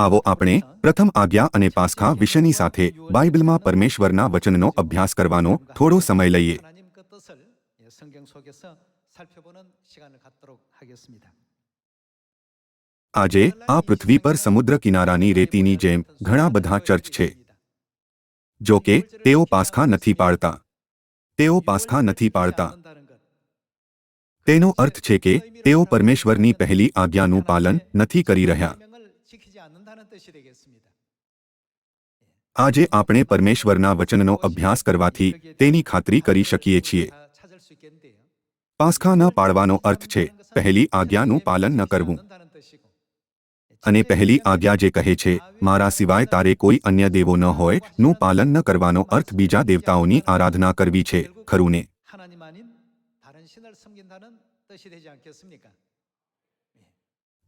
આવો આપણે પ્રથમ આજ્ઞા અને પાસખા વિશેની સાથે બાઇબલમાં પરમેશ્વરના વચનનો અભ્યાસ કરવાનો થોડો સમય લઈએ. આજે આ પૃથ્વી પર સમુદ્ર કિનારાની રેતીની જેમ ઘણા બધા ચર્ચ છે. જો કે તેઓ પાસખા નથી પાડતા. તેઓ પાસખા નથી પાડતા. તેનો અર્થ છે કે તેઓ પરમેશ્વરની પહેલી આજ્ઞાનું પાલન નથી કરી રહ્યા. આજે આપણે પરમેશ્વરના વચનનો અભ્યાસ કરવાથી તેની ખાતરી કરી શકીએ છીએ. પાસખા ન પાડવાનો અર્થ છે પહેલી આજ્ઞાનું પાલન ન કરવું. અને પહેલી આજ્ઞા જે કહે છે મારા સિવાય તારે કોઈ અન્ય દેવો ન હોયનું પાલન ન કરવાનો અર્થ બીજા દેવતાઓની આરાધના કરવી છે. ખરું ને?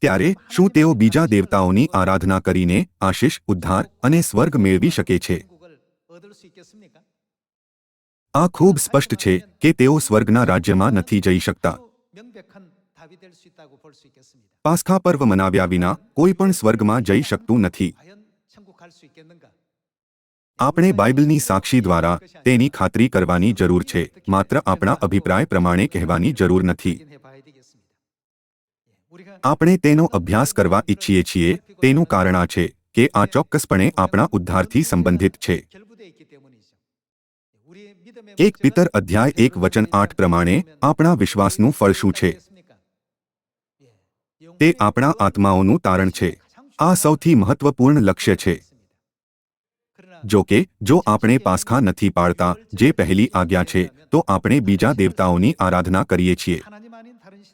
ત્યારે શું તેઓ બીજા દેવતાઓની આરાધના કરીને આશીષ, ઉદ્ધાર અને સ્વર્ગ મેળવી શકે છે? આ ખૂબ સ્પષ્ટ છે કે તેઓ સ્વર્ગના રાજ્યમાં નથી જઈ શકતા. પાસ્ખા પર્વ મનાવ્યા વિના કોઈ પણ સ્વર્ગમાં જઈ શકતું નથી. આપણે બાઇબલની સાક્ષી દ્વારા તેની ખાતરી કરવાની જરૂર છે. માત્ર આપણા અભિપ્રાય પ્રમાણે કહેવાની જરૂર નથી. આપણે તેનો અભ્યાસ કરવા ઈચ્છીએ છીએ. તેનું કારણ આ છે કે આ ચોક્કસપણે આપણા ઉદ્ધારથી સંબંધિત છે. એક પિતર અધ્યાય એક વચન આઠ પ્રમાણે આપણા વિશ્વાસનું ફળ શું છે? તે આપણા આત્માઓનું તારણ છે. આ સૌથી મહત્વપૂર્ણ લક્ષ્ય છે. જો કે જો આપણે પાસખા નથી પાડતા જે પહેલી આજ્ઞા છે તો આપણે બીજા દેવતાઓની આરાધના કરીએ છીએ.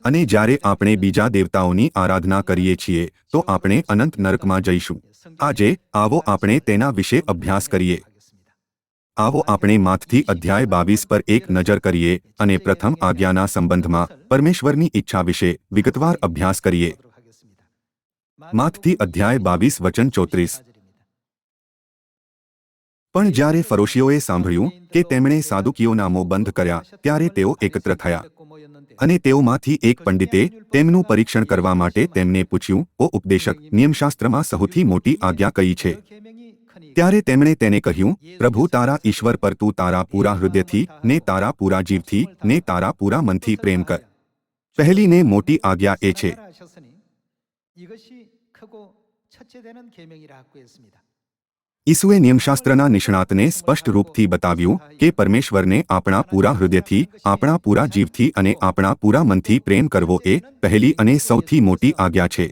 અને જ્યારે આપણે બીજા દેવતાઓની આરાધના કરીએ છીએ, તો આપણે અનંત નરકમાં જઈશું. આજે, આવો આપણે તેના વિશે અભ્યાસ કરીએ. આવો આપણે માથથી અધ્યાય બાવીસ પર એક નજર કરીએ અને પ્રથમ આજ્ઞાના સંબંધમાં પરમેશ્વરની ઈચ્છા વિશે વિગતવાર અભ્યાસ કરીએ. માથથી અધ્યાય બાવીસ વચન ચોત્રીસ. પણ જ્યારે ફરોશીઓએ સાંભળ્યું કે તેમણે સાદુકીઓ નામો બંધ કર્યા, ત્યારે તેઓ એકત્ર થયા. અને તેઓમાંથી એક પંડિતે તેમનું પરીક્ષણ કરવા માટે તેમને પૂછ્યું, ઓ ઉપદેશક, નિયમશાસ્ત્રમાં સૌથી મોટી આજ્ઞા કઈ છે? ત્યારે તેમણે તેને કહ્યું, પ્રભુ, તારા ઈશ્વર પર તું તારા પૂરા હૃદયથી, ને તારા પૂરા જીવથી, ને તારા પૂરા મનથી પ્રેમ કર. પહેલી ને મોટી આજ્ઞા એ છે. ઈસુએ નિયમશાસ્ત્રના નિષ્ણાતને સ્પષ્ટ રૂપથી બતાવ્યું કે પરમેશ્વરને આપણા પૂરા હૃદયથી, આપણા પૂરા જીવથી અને આપણા પૂરા મનથી પ્રેમ કરવો એ પહેલી અને સૌથી મોટી આજ્ઞા છે.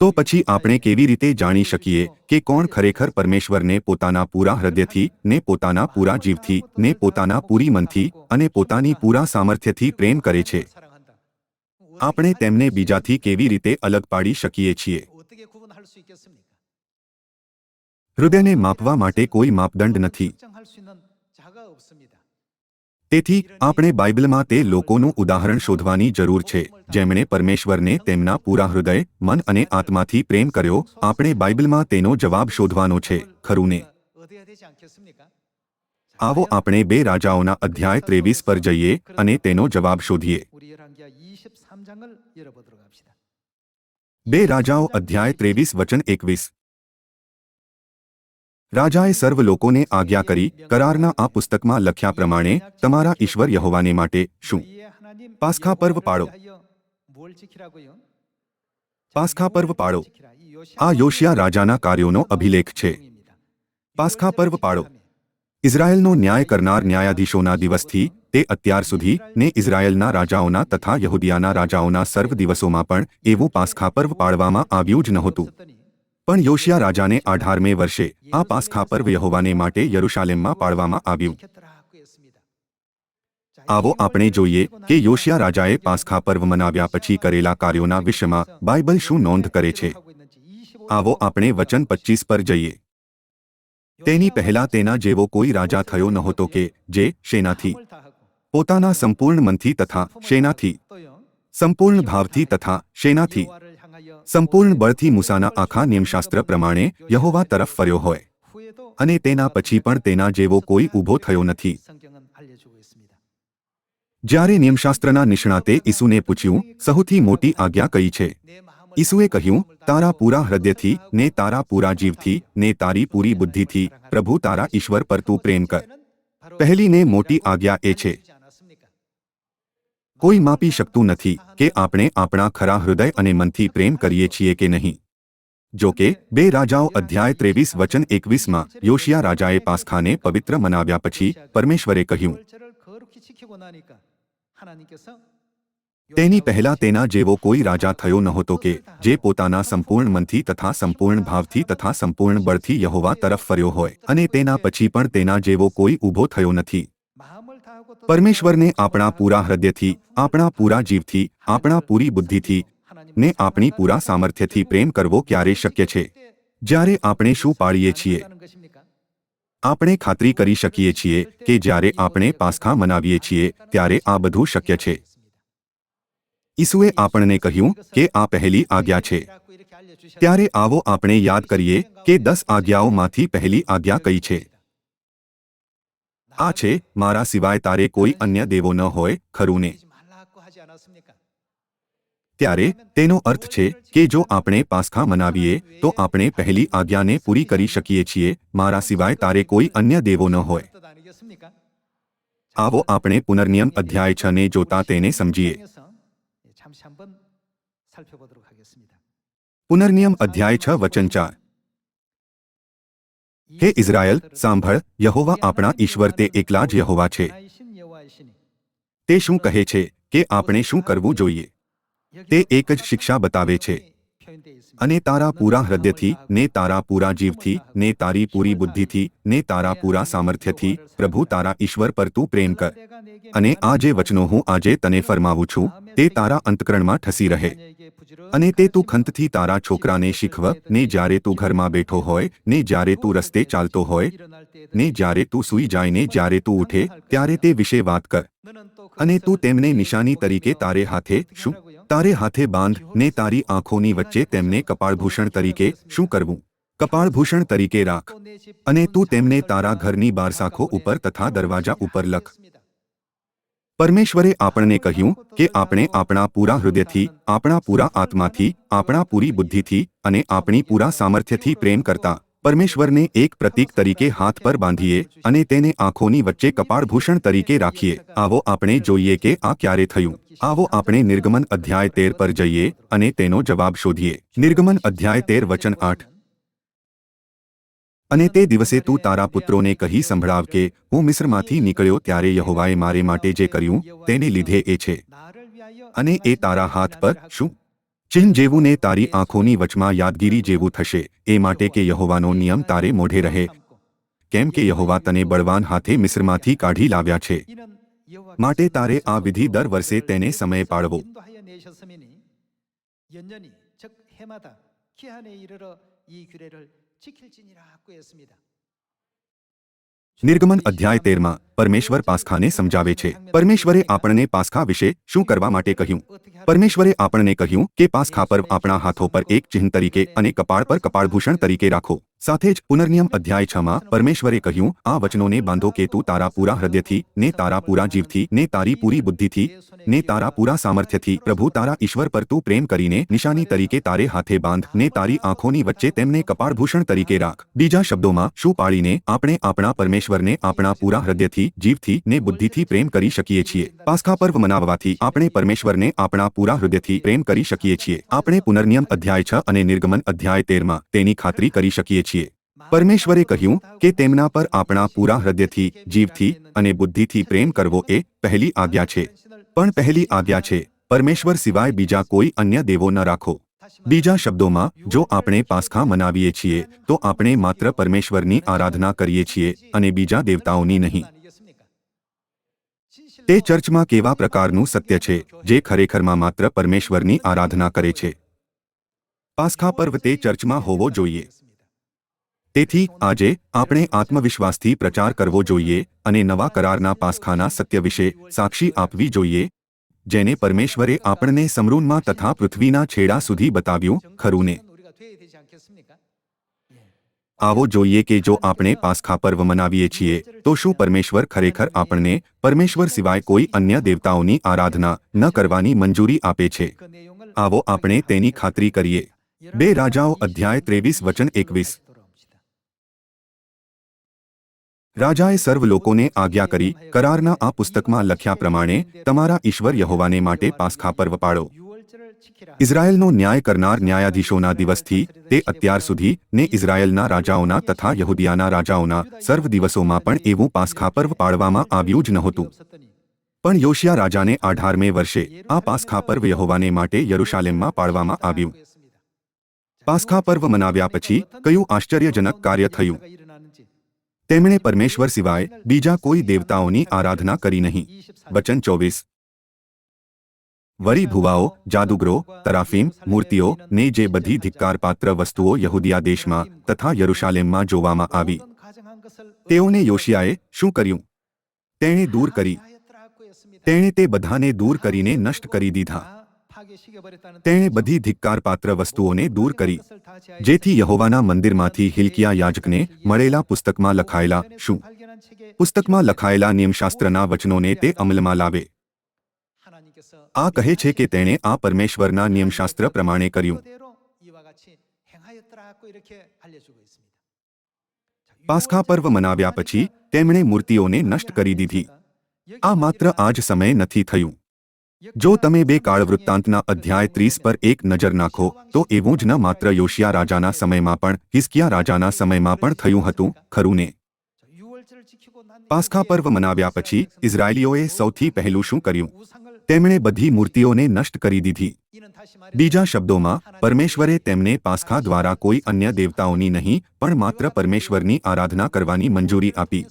તો પછી આપણે કેવી રીતે જાણી શકીએ કે કોણ ખરેખર પરમેશ્વરને પોતાના પૂરા હૃદયથી, ને પોતાના પૂરા જીવથી, ને પોતાના પૂરી મનથી અને પોતાની પૂરા સામર્થ્યથી પ્રેમ કરે છે? આપણે તેમને બીજાથી કેવી રીતે અલગ પાડી શકીએ છીએ? હૃદયને માપવા માટે કોઈ માપદંડ નથી. તેથી આપણે બાઇબલમાં તે લોકોનું ઉદાહરણ શોધવાની જરૂર છે, જેમણે પરમેશ્વરને તેમના પૂરા હૃદય, મન અને આત્માથી પ્રેમ કર્યો. આપણે બાઇબલમાં તેનો જવાબ શોધવાનો છે ખરું ને આવો આપણે બે રાજાઓના અધ્યાય ત્રેવીસ પર જઈએ અને તેનો જવાબ શોધીએ. બે રાજાઓ અધ્યાય ત્રેવીસ વચન એકવીસ. રાજાએ સર્વ લોકોને આજ્ઞા કરી, કરારના આ પુસ્તકમાં લખ્યા પ્રમાણે, તમારા ઈશ્વર યહોવાને માટે શું? પાસખા પર્વ પાડો પાસખા પર્વ પાળો. આ યોશિયા રાજાના કાર્યોનો અભિલેખ છે. પાસખા પર્વ પાળો. ઇઝરાયેલનો ન્યાય કરનાર ન્યાયાધીશોના દિવસથી, તે અત્યાર સુધી, ને ઇઝરાયેલના રાજાઓના તથા યહૂદિયાના રાજાઓના સર્વ દિવસોમાં પણ, એવું પાસખા પર્વ પાડવામાં આવ્યું જ નહોતું. પણ યોશિયા રાજાને અઢારમે વર્ષે આ પાસખા પર્વ યહોવાને માટે યરુશાલેમમાં પાળવામાં આવ્યું. આવો આપણે જોઈએ કે યોશિયા રાજાએ પાસખા પર્વ મનાવ્યા પછી કરેલા કાર્યોના વિષયમાં બાઇબલ શું નોંધ કરે છે? આવો આપણે વચન પચીસ પર જઈએ. તેની પહેલા તેના જેવો કોઈ રાજા થયો નહોતો કે જે શેનાથી? પોતાના સંપૂર્ણ મનથી તથા શેનાથી? સંપૂર્ણ ભાવથી તથા શેનાથી? સંપૂર્ણ બળથી મૂસાના આખા નિયમશાસ્ત્ર પ્રમાણે યહોવા તરફ ફર્યો હોય. અને તેના પછી પણ તેના જેવો કોઈ ઊભો થયો નથી. જ્યારે નિયમશાસ્ત્રના નિષ્ણાતે ઈસુને પૂછ્યું સૌથી મોટી આજ્ઞા કઈ છે? ઈસુએ કહ્યું, તારા પૂરા હૃદયથી, ને તારા પૂરા જીવથી, ને તારી પૂરી બુદ્ધિથી, પ્રભુ તારા ઈશ્વર પર તું પ્રેમ કર. પહેલી ને મોટી આજ્ઞા એ છે કોઈ માપી શકતું નથી કે આપણે આપણા ખરા હૃદય અને મનથી પ્રેમ કરીએ છીએ કે નહીં. જો કે, બે રાજાઓ અધ્યાય ત્રેવીસ વચન એકવીસમાં યોશિયા રાજાએ પાસખાને પવિત્ર મનાવ્યા પછી પરમેશ્વરે કહ્યું, તેની પહેલા તેના જેવો કોઈ રાજા થયો નહોતો કે જે પોતાના સંપૂર્ણ મનથી તથા સંપૂર્ણ ભાવથી તથા સંપૂર્ણ બળથી યહોવા તરફ ફર્યો હોય અને તેના પછી પણ તેના જેવો કોઈ ઊભો થયો નથી. પરમેશ્વરને આપણા પૂરા હૃદયથી, આપણા પૂરા જીવથી, આપણા પૂરી બુદ્ધિથી ને આપણી પૂરા સામર્થ્યથી પ્રેમ કરવો ક્યારે શક્ય છે? જ્યારે આપણે શું પાળીએ છીએ? આપણે ખાતરી કરી શકીએ છીએ કે જ્યારે આપણે પાસખા મનાવીએ છીએ, ત્યારે આ બધું શક્ય છે. ઈસુએ આપણને કહ્યું કે આ પહેલી આજ્ઞા છે. ત્યારે આવો આપણે યાદ કરીએ કે દસ આજ્ઞાઓમાંથી પહેલી આજ્ઞા કઈ છે? આ છે, મારા સિવાય તારે કોઈ અન્ય દેવો ન હોય ખરું ને ત્યારે તેનો અર્થ છે કે જો આપણે પાસખા મનાવીએ, તો આપણે પહેલી આજ્ઞાને પૂરી કરી શકીએ છીએ, મારા સિવાય તારે કોઈ અન્ય દેવો ન હોય. આવો આપણે પુનર્નિયમ અધ્યાય છ ને જોતા તેને સમજીએ. પુનર્નિયમ અધ્યાય છ વચન ચાર. હે ઇઝરાયલ, સાંભળ, યહોવા આપણા ઈશ્વર તે એકલા જ યહોવા છે. તે શું કહે છે કે આપણે શું કરવું જોઈએ? તે એક જ શિક્ષા બતાવે છે. અને તારા પૂરા હૃદયથી, ને તારા પૂરા જીવથી, ને તારી પૂરી બુદ્ધિથી, ને તારા પૂરા સામર્થ્યથી, પ્રભુ તારા ઈશ્વર પર તું પ્રેમ કર. અને આ જે વચનો હું આજે તને ફરમાવું છું, તે તારા અંતકરણમાં ઠસી રહે. અને તે તું ખંતથી તારા છોકરાને શીખવ, ને જ્યારે તું ઘરમાં બેઠો હોય, ને જ્યારે તું રસ્તે ચાલતો હોય, ને જ્યારે તું સૂઈ જાય, ને જ્યારે તું ઉઠે, ત્યારે તે વિશે વાત કર. અને તું તેમને નિશાની તરીકે તારે હાથે શું? તારે હાથે બાંધ ને તારી આંખોની વચ્ચે તેમને કપાળભૂષણ તરીકે શું કરવું? કપાળભૂષણ તરીકે રાખ અને તું તેમને તારા ઘરની બારસાખો ઉપર તથા દરવાજા ઉપર લખ. પરમેશ્વરે આપણને કહ્યું કે આપણે આપણા પૂરા હૃદયથી, આપણા પૂરા આત્માથી, આપણા પૂરી બુદ્ધિથી અને આપણી પૂરા સામર્થ્યથી પ્રેમ કરતા પરમેશ્વરને એક પ્રતીક તરીકે હાથ પર બાંધીએ અને તેને આંખોની વચ્ચે કપાળભૂષણ તરીકે રાખીએ. આવો આપણે જોઈએ કે આ ક્યારે થયું. આવો આપણે નિર્ગમન અધ્યાય તેર પર જઈએ અને તેનો જવાબ શોધીએ. નિર્ગમન અધ્યાય તેર વચન આઠ. અને તે દિવસે તું તારા પુત્રોને કહી સંભળાવ કે, હું મિસ્રમાંથી નીકળ્યો ત્યારે યહોવાએ મારે માટે જે કર્યું, તેને લીધે એ છે. અને એ તારા હાથ પર શું ચિહ્ન જેવું ને તારી આંખોની વચમાં યાદગીરી જેવું થશે એ માટે કે યહોવાનો નિયમ તારે મોઢે રહે કેમ કે યહોવા તને બળવાન હાથે મિસ્રમાંથી કાઢી લાવ્યા છે માટે તારે આ વિધિ દર વર્ષે તેને સમય પાડવો 연년이 즉 해마다 기한에 이르러 이 규례를 지킬지니라고 했습니다. નિર્ગમન અધ્યાય તેરમાં પરમેશ્વર પાસખાને સમજાવે છે. પરમેશ્વરે આપણને પાસખા વિશે શું કરવા માટે કહ્યું? પરમેશ્વરે આપણને કહ્યું કે પાસખા પર્વ આપણા હાથો પર એક ચિહ્ન તરીકે અને કપાળ પર કપાળભૂષણ તરીકે રાખો. સાથે જ પુનર્નિયમ અધ્યાય છમાં પરમેશ્વરે કહ્યું, આ વચનોને બાંધો કે તું તારા પૂરા હૃદયથી, ને તારા પૂરા જીવથી, ને તારી પૂરી બુદ્ધિથી, ને તારા પૂરા સામર્થ્યથી, પ્રભુ તારા ઈશ્વર પર તું પ્રેમ કરીને નિશાની તરીકે તારે હાથે બાંધ, ને તારી આંખોની વચ્ચે તેમને કપાળભૂષણ તરીકે રાખ. બીજા શબ્દોમાં, શું પાળીને આપણે આપણા પરમેશ્વરને આપણા પૂરા હૃદયથી, જીવથી, ને બુદ્ધિથી પ્રેમ કરી શકીએ છીએ? પાસખા પર્વ મનાવવાથી આપણે પરમેશ્વરને આપણા પૂરા હૃદયથી પ્રેમ કરી શકીએ છીએ. આપણે પુનર્નિયમ અધ્યાય છ અને નિર્ગમન અધ્યાય તેરમાં તેની ખાતરી કરી શકીએ છીએ. પરમેશ્વરે કહ્યું કે તેમના પર આપણા પૂરા હૃદયથી, જીવથી અને બુદ્ધિથી પ્રેમ કરવો એ પહેલી આજ્ઞા છે. પણ પહેલી આજ્ઞા છે, પરમેશ્વર સિવાય બીજા કોઈ અન્ય દેવો ન રાખો. બીજા શબ્દોમાં, જો આપણે પાસખા મનાવીએ છીએ, તો આપણે માત્ર પરમેશ્વરની આરાધના કરીએ છીએ અને બીજા દેવતાઓની નહીં. તે ચર્ચમાં કેવા પ્રકારનું સત્ય છે, જે ખરેખરમાં માત્ર પરમેશ્વરની આરાધના કરે છે? પાસખા પર્વ તે ચર્ચમાં હોવો જોઈએ. તેથી આજે આપણે આત્મવિશ્વાસથી પ્રચાર કરવો જોઈએ અને નવા કરારના પાસખાના સત્ય વિશે સાક્ષી આપવી જોઈએ જેને પરમેશ્વરે આપણને સમરૂનમાં તથા પૃથ્વીના છેડા સુધી બતાવ્યું ખરું ને આવો જોઈએ કે જો આપણે પાસખા પર્વ મનાવીએ છીએ તો શું પરમેશ્વર ખરેખર આપણને પરમેશ્વર સિવાય કોઈ અન્ય દેવતાઓની આરાધના ન કરવાની મંજૂરી આપે છે આવો આપણે તેની ખાતરી કરીએ બે રાજાઓ અધ્યાય ત્રેવીસ વચન એકવીસ રાજાએ સર્વ લોકોને આજ્ઞા કરી, કરારના આ પુસ્તકમાં લખ્યા પ્રમાણે, તમારા ઈશ્વર યહોવાને માટે પાસખા પર્વ પાળો. ઇઝરાયેલનો ન્યાય કરનાર ન્યાયાધીશોના દિવસથી, તે અત્યાર સુધી, ને ઇઝરાયેલના રાજાઓના તથા યહૂદિયાના રાજાઓના સર્વ દિવસોમાં પણ એવું પાસખા પર્વ પાળવામાં આવ્યું જ નહોતું. પણ યોશિયા રાજાને અઢારમે વર્ષે, આ પાસખા પર્વ યહોવાને માટે યરુશાલેમમાં પાળવામાં આવ્યું. પાસખા પર્વ મનાવ્યા પછી, કયું આશ્ચર્યજનક કાર્ય થયું? તેમણે પરમેશ્વર સિવાય બીજા કોઈ દેવતાઓની આરાધના કરી નહીં. વચન ચોવીસ. વરી ભુવાઓ, જાદુગરો, તરાફીમ, મૂર્તિઓ ને જે બધી ધિક્કારપાત્ર વસ્તુઓ યહૂદિયા દેશમાં તથા યરુશાલેમમાં જોવામાં આવી. તેઓને યોશિયાએ શું કર્યું? તેણે દૂર કરી. તેણે તે બધાને દૂર કરીને નષ્ટ કરી દીધા. તેણે બધી ધિક્કારપાત્ર વસ્તુઓને દૂર કરી જેથી યહોવાના મંદિરમાંથી હિલકિયા યાજકને મળેલા પુસ્તકમાં લખાયેલા શું પુસ્તકમાં લખાયેલા નિયમશાસ્ત્રના વચનોને તે અમલમાં લાવે આ કહે છે કે તેણે આ પરમેશ્વરના નિયમશાસ્ત્ર પ્રમાણે કર્યું પાસખા પર્વ મનાવ્યા પછી તેમણે મૂર્તિઓને નષ્ટ કરી દીધી આ માત્ર આ જ સમયે નથી થયું જો તમે બે કાળ વૃત્તાંતના અધ્યાય ત્રીસ પર એક નજર નાખો, તો એવું જ ન માત્ર યોશિયા રાજાના સમયમાં પણ, હિસ્કિયા રાજાના સમયમાં પણ થયું હતું, ખરું ને? પાસ્ખા પર્વ મનાવ્યા પછી, ઇઝરાયેલીઓએ સૌથી પહેલું શું કર્યું? તેમણે બધી મૂર્તિઓને નષ્ટ કરી દીધી. બીજા શબ્દોમાં, પરમેશ્વરે તેમને પાસ્ખા દ્વારા કોઈ અન્ય દેવતાઓની નહીં, પણ માત્ર પરમેશ્વરની આરાધના કરવાની મંજૂરી આપી.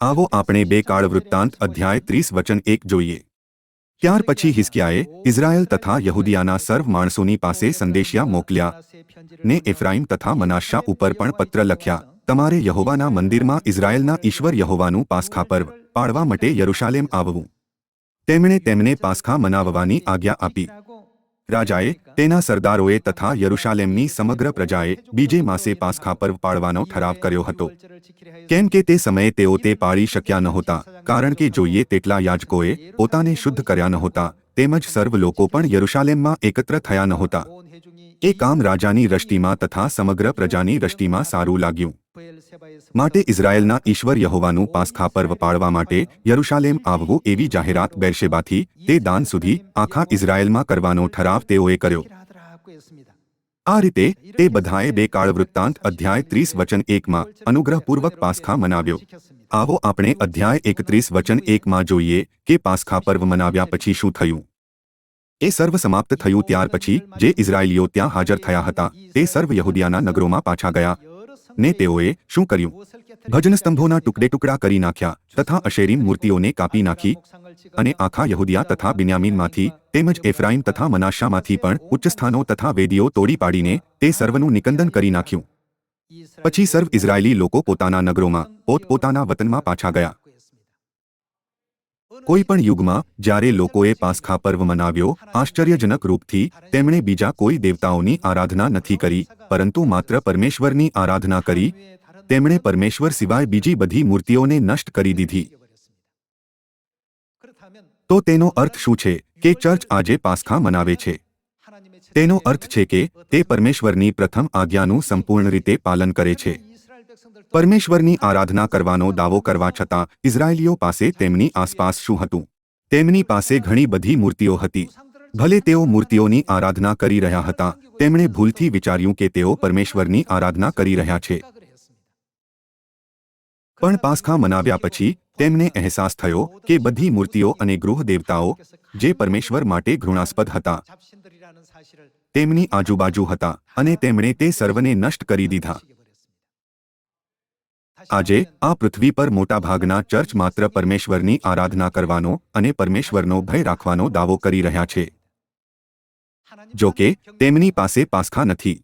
આવો આપણે બે કાળ વૃત્તાંત અધ્યાય ત્રીસ વચન એક જોઈએ. ત્યાર પછી હિસ્કિયાએ ઇઝરાયલ તથા યહૂદિયાના સર્વ માણસોની પાસે સંદેશિયા મોકલ્યા ને એફ્રાઈમ તથા મનાશા ઉપર પણ પત્ર લખ્યા, તમારે યહોવાના મંદિરમાં ઇઝરાયલના ઈશ્વર યહોવાનું પાસખા પર્વ પાળવા માટે યરુશાલેમ આવવું. તેમણે તેમને પાસખા મનાવવાની આજ્ઞા આપી. રાજાએ તેના સરદારોએ તથા યરુશાલેમની સમગ્ર પ્રજાએ બીજે માસે પાસખા પર્વ પાળવાનો ઠરાવ કર્યો હતો. કેમ કે તે સમયે તેઓ તે પાળી શક્યા નહોતા, કારણ કે જોઈએ તેટલા યાજકોએ પોતાને શુદ્ધ કર્યા નહોતા, તેમજ સર્વ લોકો પણ યરુશાલેમમાં એકત્ર થયા નહોતા. એ કામ રાજાની રષ્ટિમાં તથા સમગ્ર પ્રજાની રષ્ટિમાં સારું લાગ્યું. માટે ઇઝરાયેલના ઈશ્વર યહોવાનું પાસખા પર્વ પાળવા માટે યરુશાલેમ આવવું એવી જાહેરાત બેરશેબાથી તે દાન સુધી આખા ઇઝરાયેલમાં કરવાનો ઠરાવ તેઓએ કર્યો. આ રીતે તે બધાએ બે કાળ વૃત્તાંત અધ્યાય ત્રીસ વચન એકમાં અનુગ્રહપૂર્વક પાસખા મનાવ્યો. આવો આપણે અધ્યાય એકત્રીસ વચન એકમાં જોઈએ કે પાસખા પર્વ મનાવ્યા પછી શું થયું. એ સર્વ સમાપ્ત થયું ત્યાર પછી જે ઇઝરાયેલીઓ ત્યાં હાજર થયા હતા તે સર્વ યહૂદિયાના નગરોમાં પાછા ગયા ને તેઓએ શું કર્યું? ભજન ટુકડે ટુકડા કરી નાખ્યા તથા અશેરીમ મૂર્તિઓને કાપી નાખી અને આખા યહુદિયા તથા બિન્યામીનમાંથી તેમજ એફ્રાઈમ તથા મનાશામાંથી પણ ઉચ્ચ તથા વેદીઓ તોડી પાડીને તે સર્વનું નિકંદન કરી નાખ્યું. પછી સર્વ ઇઝરાયેલી લોકો પોતાના નગરોમાં, પોતપોતાના વતનમાં પાછા ગયા. કોઈ પણ યુગમાં, જ્યારે લોકોએ પાસખા પર્વ મનાવ્યો, આશ્ચર્યજનક રૂપથી તેમણે બીજા કોઈ દેવતાઓની આરાધના નથી કરી પરંતુ માત્ર પરમેશ્વરની આરાધના કરી, તેમણે પરમેશ્વર સિવાય બીજી બધી મૂર્તિઓને નષ્ટ કરી દીધી. તો તેનો અર્થ શું છે કે ચર્ચ આજે પાસખા મનાવે છે? તેનો અર્થ છે કે તે પરમેશ્વરની પ્રથમ આજ્ઞાનું સંપૂર્ણ રીતે પાલન કરે છે. પરમેશ્વરની આરાધના કરવાનો દાવો કરવા છતાં ઇઝરાયેલીઓ પાસે તેમની આસપાસ શું હતું? તેમની પાસે ઘણી બધી મૂર્તિઓ હતી. ભલે તેઓ મૂર્તિઓની આરાધના કરી રહ્યા હતા, તેમણે ભૂલથી વિચાર્યું કે તેઓ પરમેશ્વરની આરાધના કરી રહ્યા છે. પણ પાસખા મનાવ્યા પછી, તેમને અહેસાસ થયો કે બધી મૂર્તિઓ અને ગૃહ દેવતાઓ જે પરમેશ્વર માટે ઘૃણાસ્પદ હતા, તેમની આજુબાજુ હતા અને તેમણે તે સર્વને નષ્ટ કરી દીધા. આજે, આ પૃથ્વી પર મોટાભાગના ચર્ચ માત્ર પરમેશ્વરની આરાધના કરવાનો અને પરમેશ્વરનો ભય રાખવાનો દાવો કરી રહ્યા છે. જો કે તેમની પાસે પાસખા નથી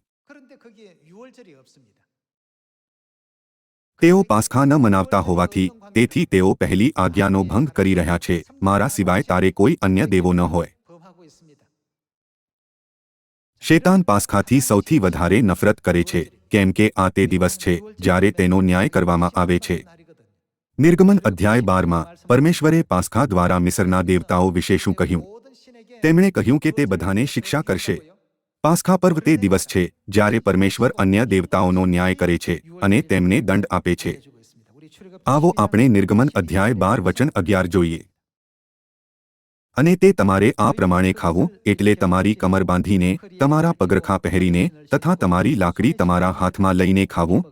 તેઓ પાસખા ન મનાવતા હોવાથી તેથી તેઓ પહેલી આજ્ઞાનો ભંગ કરી રહ્યા છે મારા સિવાય તારે કોઈ અન્ય દેવો ન હોય શેતાન પાસખાથી સૌથી વધારે નફરત કરે છે કેમ કે આ તે દિવસ છે જ્યારે તેનો ન્યાય કરવામાં આવે છે નિર્ગમન અધ્યાય બારમાં પરમેશ્વરે પાસખા દ્વારા મિસરના દેવતાઓ વિશે શું કહ્યું તેમણે કહ્યું કે તે બધાને શિક્ષા કરશે. પાસખા પર્વ તે દિવસ છે, જ્યારે પરમેશ્વર અન્ય દેવતાઓનો ન્યાય કરે છે અને તેમને દંડ આપે છે. આવો આપણે નિર્ગમન અધ્યાય બાર વચન અગિયાર જોઈએ. અને તે તમારે આ પ્રમાણે ખાવું, એટલે તમારી કમર બાંધીને, તમારા પગરખા પહેરીને, તથા તમારી લાકડી તમારા હાથમાં લઈને ખાવું,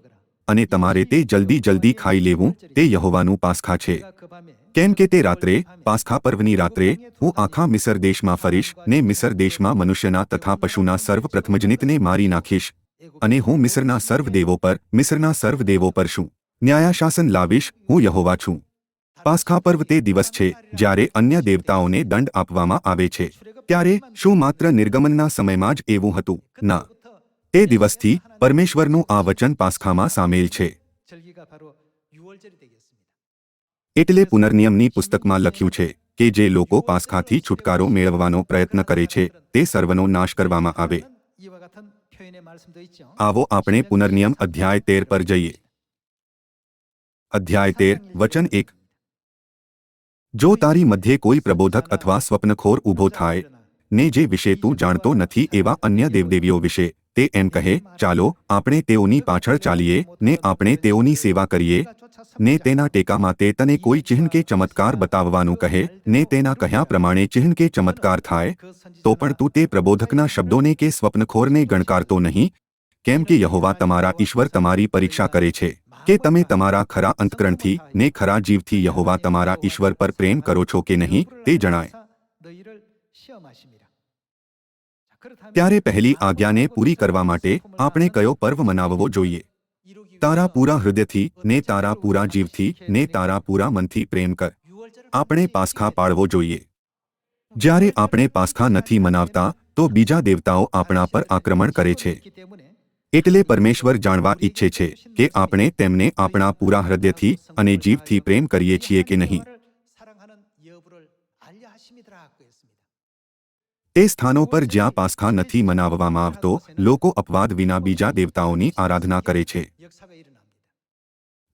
અને તમારે તે જલ્દી જલ્દી ખાઈ લેવું, તે યહોવાનું પાસખા છે. કેમ કે તે રાત્રે, પાસખા પર્વની રાત્રે, હું આખા મિસર દેશમાં ફરીશ, ને મિસર દેશમાં મનુષ્યના તથા પશુના સર્વ પ્રથમજનિતને મારી નાખીશ. અને હું મિસરના સર્વ દેવો પર, મિસરના સર્વ દેવો પર શું ન્યાયાશાસન લાવીશ, હું યહોવા છું. પાસખા પર્વ તે દિવસ છે, જ્યારે અન્ય દેવતાઓને દંડ આપવામાં આવે છે. ત્યારે, શું માત્ર નિર્ગમનના સમયમાં જ એવું હતું? ના. તે દિવસથી, પરમેશ્વરનું આ વચન પાસખામાં સામેલ છે. એટલે પુનર્નિયમની પુસ્તકમાં લખ્યું છે કે જે લોકો પાસખાથી છુટકારો મેળવવાનો પ્રયત્ન કરે છે, તે સર્વનો નાશ કરવામાં આવે. આવો આપણે પુનર્નિયમ અધ્યાય તેર પર જઈએ. અધ્યાય તેર, વચન એક. જો તારી મધ્યે કોઈ પ્રબોધક અથવા સ્વપ્નખોર ઊભો થાય, ને જે વિશે તું જાણતો નથી એવા અન્ય દેવદેવીઓ વિશે તે એમ કહે, ચાલો, આપણે તેઓની પાછળ ચાલીએ, ને આપણે તેઓની સેવા કરીએ. ને તેના ટેકામાં તે તને કોઈ ચિહ્ન કે ચમત્કાર બતાવવાનું કહે, ને તેના કહ્યા પ્રમાણે ચિહ્ન કે ચમત્કાર થાય, તો પણ તું તે પ્રબોધકના શબ્દોને કે સ્વપ્નખોરને ગણકારતો નહીં, કેમ કે યહોવા તમારા ઈશ્વર તમારી પરીક્ષા કરે છે, કે તમે તમારા ખરા અંતકરણથી, ને ખરા જીવથી યહોવા તમારા ઈશ્વર પર પ્રેમ કરો છો કે નહીં, તે જણાય. ત્યારે પહેલી આજ્ઞાને પૂરી કરવા માટે આપણે કયો પર્વ મનાવવો જોઈએ? તારા પૂરા હૃદયથી, ને તારા પૂરા જીવથી, ને તારા પૂરા મનથી પ્રેમ કર. આપણે પાસખા પાળવો જોઈએ. જ્યારે આપણે પાસખા નથી મનાવતા, તો બીજા દેવતાઓ આપણા પર આક્રમણ કરે છે. એટલે પરમેશ્વર જાણવા ઈચ્છે છે કે આપણે તેમને આપણા પૂરા હૃદયથી અને જીવથી પ્રેમ કરીએ છીએ કે નહીં. તે સ્થાનો પર જ્યાં પાસખા નથી મનાવવામાં આવતો, લોકો અપવાદ વિના બીજા દેવતાઓની આરાધના કરે છે.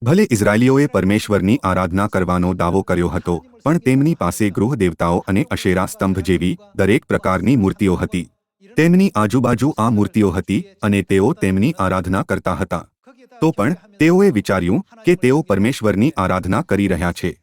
ભલે ઇઝરાયલીઓએ પરમેશ્વરની આરાધના કરવાનો દાવો કર્યો હતો, પણ તેમની પાસે ગૃહ દેવતાઓ અને અશેરા સ્તંભ જેવી દરેક પ્રકારની મૂર્તિઓ હતી. તેમની આજુબાજુ આ મૂર્તિઓ હતી અને તેઓ તેમની આરાધના કરતા હતા. તો પણ તેઓએ વિચાર્યું કે તેઓ પરમેશ્વરની આરાધના કરી રહ્યા છે.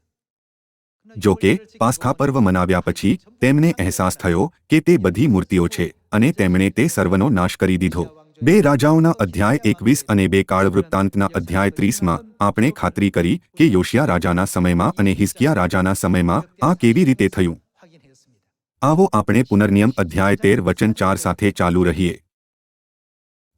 જો કે, પાસખા પર્વ મનાવ્યા પછી તેમને અહેસાસ થયો કે તે બધી મૂર્તિઓ છે અને તેમણે તે સર્વનો નાશ કરી દીધો. બે રાજાઓના અધ્યાય એકવીસ અને બે કાળ વૃત્તાંતના અધ્યાય ત્રીસમાં આપણે ખાતરી કરી કે યોશિયા રાજાના સમયમાં અને હિસ્કિયા રાજાના સમયમાં આ કેવી રીતે થયું. આવો આપણે પુનર્નિયમ અધ્યાય તેર વચન ચાર સાથે ચાલુ રહીએ.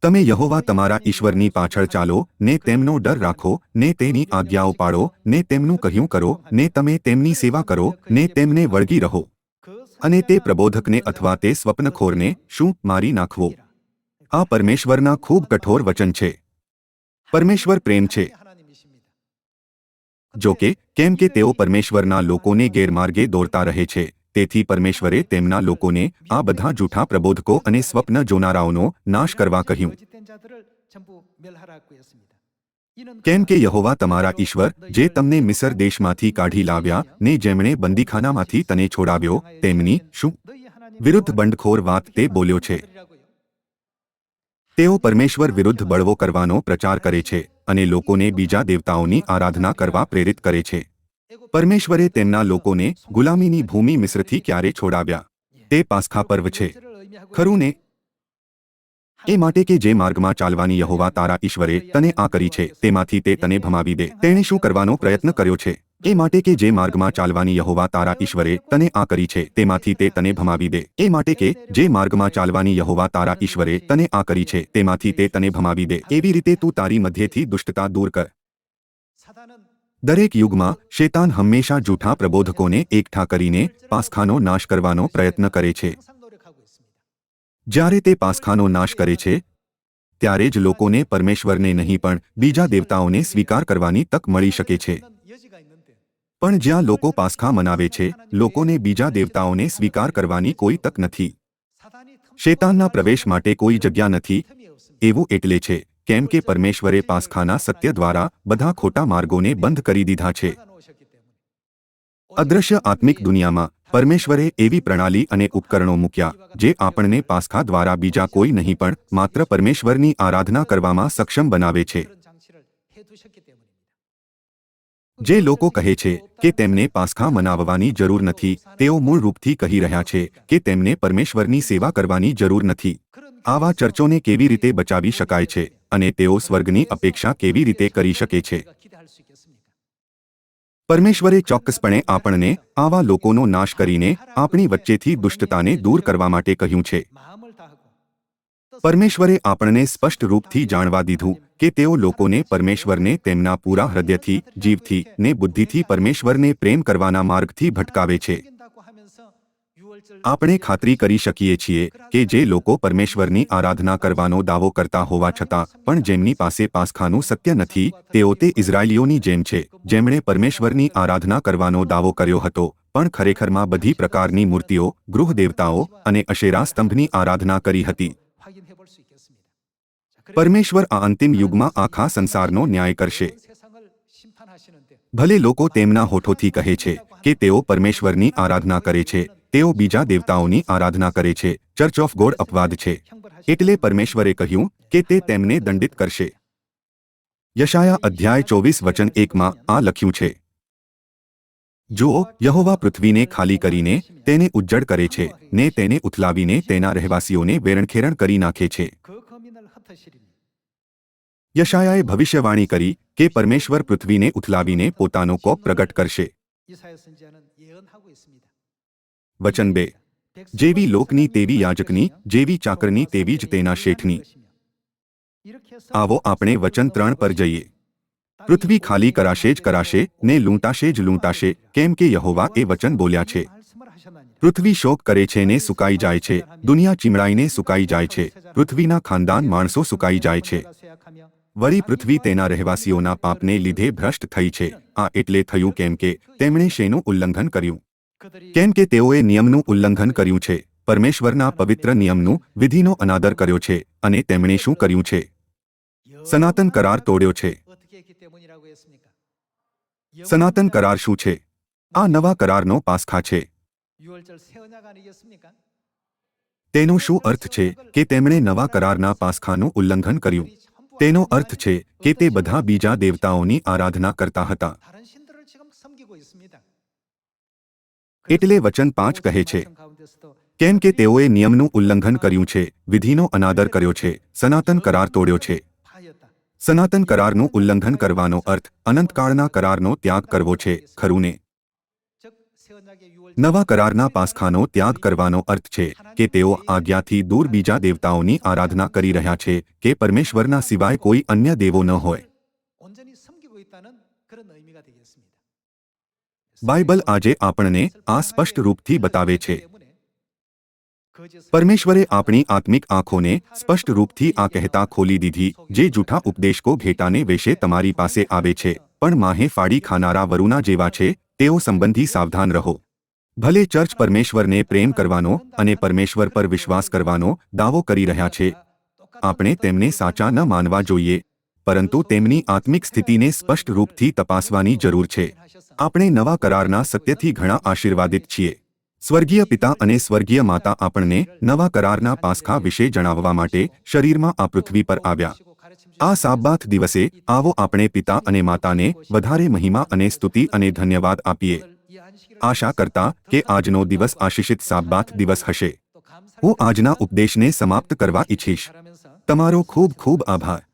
તમે યહોવા તમારા ઈશ્વરની પાછળ ચાલો ને તેમનો ડર રાખો ને તેની આજ્ઞાઓ પાળો ને તેમનું કહ્યું કરો ને તમે તેમની સેવા કરો ને તેમને વળગી રહો અને તે પ્રબોધકને અથવા તે સ્વપ્નખોરને શું મારી નાખવો આ પરમેશ્વરના ખૂબ કઠોર વચન છે પરમેશ્વર પ્રેમ છે જો કે કેમ કે તેઓ પરમેશ્વરના લોકોને ગેરમાર્ગે દોરતા રહે છે તેથી પરમેશ્વરે તેમના લોકોને આ બધા જૂઠા પ્રબોધકો અને સ્વપ્ન જોનારાઓનો નાશ કરવા કહ્યું. કેમ કે યહોવા તમારા ઈશ્વર, જે તમને મિસર દેશમાંથી કાઢી લાવ્યા, ને જેમણે બંદીખાનામાંથી તને છોડાવ્યો, તેમની શું? વિરુદ્ધ બંડખોર વાત તે બોલ્યો છે. તેઓ પરમેશ્વર વિરુદ્ધ બળવો કરવાનો પ્રચાર કરે છે અને લોકોને બીજા દેવતાઓની આરાધના કરવા પ્રેરિત કરે છે. પરમેશ્વરે તેમના લોકોને ગુલામીની ભૂમિ મિસ્રથી ક્યારે છોડાવ્યા? તે પાસખા પર્વ છે. ખરું ને એ માટે કે જે માર્ગમાં ચાલવાની યહોવા તારા ઈશ્વરે તને આ કરી છે, તેમાંથી તે તને ભમાવી દે. તેણે શું કરવાનો પ્રયત્ન કર્યો છે? એ માટે કે જે માર્ગમાં ચાલવાની યહોવા તારા ઈશ્વરે તને આ કરી છે, તેમાંથી તે તને ભમાવી દે. એ માટે કે જે માર્ગમાં ચાલવાની યહોવા તારા ઈશ્વરે તને આ કરી છે, તેમાંથી તે તને ભમાવી દે. એવી રીતે તું તારી મધ્યથી દુષ્ટતા દૂર કર. દરેક યુગમાં, શેતાન હંમેશા જૂઠા પ્રબોધકોને એકઠા કરીને પાસખાનો નાશ કરવાનો પ્રયત્ન કરે છે. જ્યારે તે પાસખાનો નાશ કરે છે, ત્યારે જ લોકોને પરમેશ્વરને નહીં પણ બીજા દેવતાઓને સ્વીકાર કરવાની તક મળી શકે છે. પણ જ્યાં લોકો પાસખા મનાવે છે, લોકોને બીજા દેવતાઓને સ્વીકાર કરવાની કોઈ તક નથી. શેતાનના પ્રવેશ માટે કોઈ જગ્યા નથી, એવું એટલે છે. કેમ કે પરમેશ્વરે પાસખાના સત્ય દ્વારા બધા ખોટા માર્ગોને બંધ કરી દીધા છે. અદ્રશ્ય આત્મિક દુનિયામાં પરમેશ્વરે એવી પ્રણાલી અને ઉપકરણો મૂક્યા, જે આપણને પાસખા દ્વારા બીજા કોઈ નહીં પણ માત્ર પરમેશ્વરની આરાધના કરવામાં સક્ષમ બનાવે છે. જે લોકો કહે છે કે તેમને પાસખા મનાવવાની જરૂર નથી, તેઓ મૂળ રૂપથી કહી રહ્યા છે કે તેમને પરમેશ્વરની સેવા કરવાની જરૂર નથી. આવા ચર્ચોને કેવી રીતે બચાવી શકાય છે? અને તેઓ સ્વર્ગની અપેક્ષા કેવી રીતે કરી શકે છે? પરમેશ્વરે ચોક્કસપણે આપણને આવા લોકોનો નાશ કરીને આપણી વચ્ચેથી દુષ્ટતાને દૂર કરવા માટે કહ્યું છે. પરમેશ્વરે આપણને સ્પષ્ટ રૂપથી જાણવા દીધું કે તેઓ લોકોને પરમેશ્વરને તેમના પૂરા હૃદયથી, જીવથી ને બુદ્ધિથી પરમેશ્વરને પ્રેમ કરવાના માર્ગથી ભટકાવે છે. આપણે ખાતરી કરી શકીએ છીએ કે જે લોકો પરમેશ્વરની આરાધના કરવાનો દાવો કરતા હોવા છતાં પણ જેમની પાસે પાસખાનું સત્ય નથી, તેઓ તે ઇઝરાયલીઓની જેમ છે, જેમણે પરમેશ્વરની આરાધના કરવાનો દાવો કર્યો હતો. પણ ખરેખરમાં બધી પ્રકારની મૂર્તિઓ ગૃહ દેવતાઓ અને અશેરા સ્તંભની આરાધના કરી હતી. પરમેશ્વર આ અંતિમ યુગમાં આખા સંસારનો ન્યાય કરશે. ભલે લોકો તેમના હોઠોથી કહે છે કે તેઓ પરમેશ્વરની આરાધના કરે છે તેઓ બીજા દેવતાઓની આરાધના કરે છે ચર્ચ ઓફ ગોડ અપવાદ છે એટલે પરમેશ્વરે કહ્યું કે તે તેમને દંડિત કરશે યશાયા અધ્યાય ચોવીસ વચન એકમાં આ લખ્યું છે જુઓ યહોવા પૃથ્વીને ખાલી કરીને તેને ઉજ્જડ કરે છે ને તેને ઉથલાવીને તેના રહેવાસીઓને વેરણખેરણ કરી નાખે છે યશાયાએ ભવિષ્યવાણી કરી કે પરમેશ્વર પૃથ્વીને ઉથલાવીને પોતાનો કોપ પ્રગટ કરશે વચન બે. જેવી લોકની તેવી યાજકની, જેવી ચાકરની તેવી જ તેના શેઠની. આવો આપણે વચન ત્રણ પર જઈએ. પૃથ્વી ખાલી કરાશે જ કરાશે, ને લૂંટાશે જ લૂંટાશે, કેમ કે યહોવા એ વચન બોલ્યા છે. પૃથ્વી શોક કરે છે ને સુકાઈ જાય છે, દુનિયા ચીમડાઈને સુકાઈ જાય છે, પૃથ્વીના ખાનદાન માણસો સુકાઈ જાય છે. વળી પૃથ્વી તેના રહેવાસીઓના પાપને લીધે ભ્રષ્ટ થઈ છે, આ એટલે થયું કેમ કે તેમણે શેનું ઉલ્લંઘન કર્યું. કેમ કે તેઓએ નિયમનું ઉલ્લંઘન કર્યું છે. પરમેશ્વરના પવિત્ર નિયમનું વિધિનો અનાદર કર્યો છે અને તેમણે શું કર્યું છે? સનાતન કરાર તોડ્યો છે. સનાતન કરાર શું છે? આ નવા કરારનો પાસખા છે. તેનો શું અર્થ છે કે તેમણે નવા કરારના પાસખાનું ઉલ્લંઘન કર્યું? તેનો અર્થ છે કે તે બધા બીજા દેવતાઓની આરાધના કરતા હતા. એટલે વચન પાંચ કહે છે. કેમ કે તેઓએ નિયમનું ઉલ્લંઘન કર્યું છે, વિધિનો અનાદર કર્યો છે, સનાતન કરાર તોડ્યો છે. સનાતન કરારનું ઉલ્લંઘન કરવાનો અર્થ અનંતકાળના કરારનો ત્યાગ કરવો છે ખરું ને નવા કરારના પાસખાનો ત્યાગ કરવાનો અર્થ છે કે તેઓ આજ્ઞાથી દૂર બીજા દેવતાઓની આરાધના કરી રહ્યા છે કે પરમેશ્વરના સિવાય કોઈ અન્ય દેવો ન હોય. બાઇબલ આજે આપણને આ સ્પષ્ટ રૂપથી બતાવે છે. પરમેશ્વરે આપણી આત્મિક આંખોને સ્પષ્ટ રૂપથી આ કહેતા ખોલી દીધી, જે જૂઠા ઉપદેશકો ઘેટાને વેશે તમારી પાસે આવે છે, પણ માહે ફાડી ખાનારા વરુના જેવા છે, તેઓ સંબંધી સાવધાન રહો. ભલે ચર્ચ પરમેશ્વરને પ્રેમ કરવાનો અને પરમેશ્વર પર વિશ્વાસ કરવાનો દાવો કરી રહ્યા છે, આપણે તેમને સાચા ન માનવા જોઈએ. પરંતુ તેમની આત્મિક સ્થિતિને સ્પષ્ટ રૂપથી તપાસવાની જરૂર છે. આપણે નવા કરારના સત્યથી ઘણા આશીર્વાદિત છીએ. સ્વર્ગીય પિતા અને સ્વર્ગીય માતા આપણને નવા કરારના પાસખા વિશે જણાવવા માટે શરીરમાં આ પૃથ્વી પર આવ્યા. આ સાબાથ દિવસે આવો આપણે પિતા અને માતાને વધારે મહિમા અને સ્તુતિ અને ધન્યવાદ આપીએ. આશા કરતા કે આજનો દિવસ આશિષિત સાબાથ દિવસ હશે. હું આજના ઉપદેશને સમાપ્ત કરવા ઈચ્છીશ. તમારો ખૂબ ખૂબ આભાર.